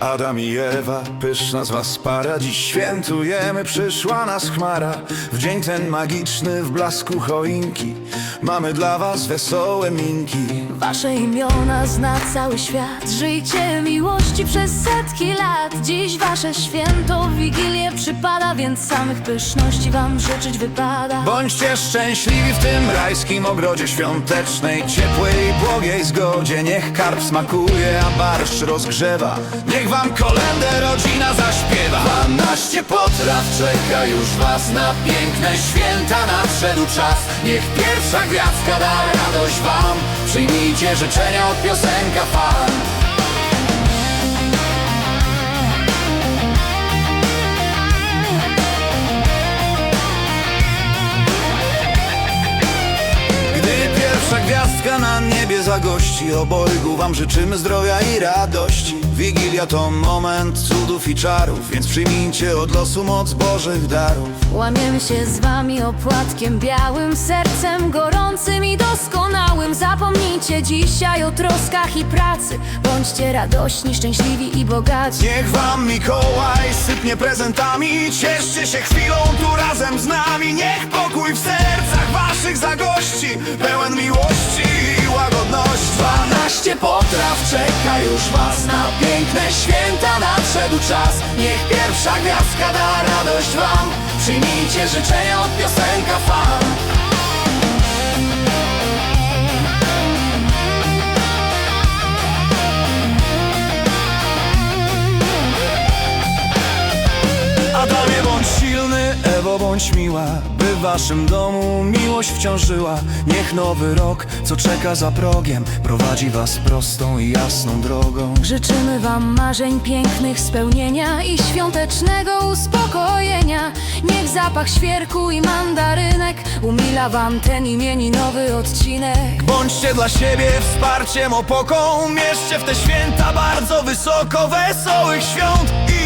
Adam i Ewa, pyszna z was para. Dziś świętujemy, przyszła nas chmara. W dzień ten magiczny, w blasku choinki. Mamy dla was wesołe minki. Wasze imiona zna cały świat. Żyjcie miłości przez setki lat. Dziś wasze święto w Wigilię przypada Więc samych pyszności wam życzyć wypada. Bądźcie szczęśliwi w tym rajskim ogrodzie świątecznej Ciepłej i błogiej zgodzie. Niech karp smakuje, a barszcz rozgrzewa. Niech wam kolędę rodzina zaśpiewa. Dwanaście potraw czeka już was na piękne święta Nadszedł czas, niech pierwsza gwiazdka da radość wam. Przyjmijcie życzenia od piosenka fan niebie zagości Obojgu. Wam życzymy zdrowia i radości. Wigilia to moment cudów i czarów Więc przyjmijcie od losu moc Bożych darów. Łamiemy się z wami opłatkiem białym Sercem gorącym i doskonałym. Zapomnijcie dzisiaj o troskach i pracy. Bądźcie radośni, szczęśliwi i bogaci. Niech wam Mikołaj sypnie prezentami. Cieszcie się chwilą tu razem z nami. Niech pokój w sercach waszych zagości. Pełen miłości już was na piękne święta Nadszedł czas, niech pierwsza gwiazdka da radość wam. Przyjmijcie życzenia od piosenka By w waszym domu miłość wciąż żyła Niech nowy rok, co czeka za progiem Prowadzi was prostą i jasną drogą Życzymy wam marzeń pięknych spełnienia i świątecznego uspokojenia. Niech zapach świerku i mandarynek umila wam ten imieninowy odcinek. Bądźcie dla siebie wsparciem, opoką Mierzcie w te święta bardzo wysoko Wesołych świąt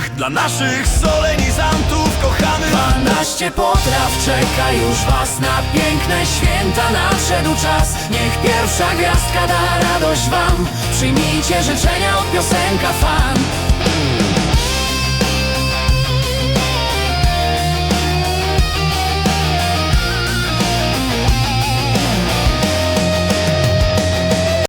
udanych Dla naszych solenizantów kochanych Dwanaście potraw czeka już was na piękne święta Nadszedł czas, niech pierwsza gwiazdka da radość wam. Przyjmijcie życzenia od piosenka fan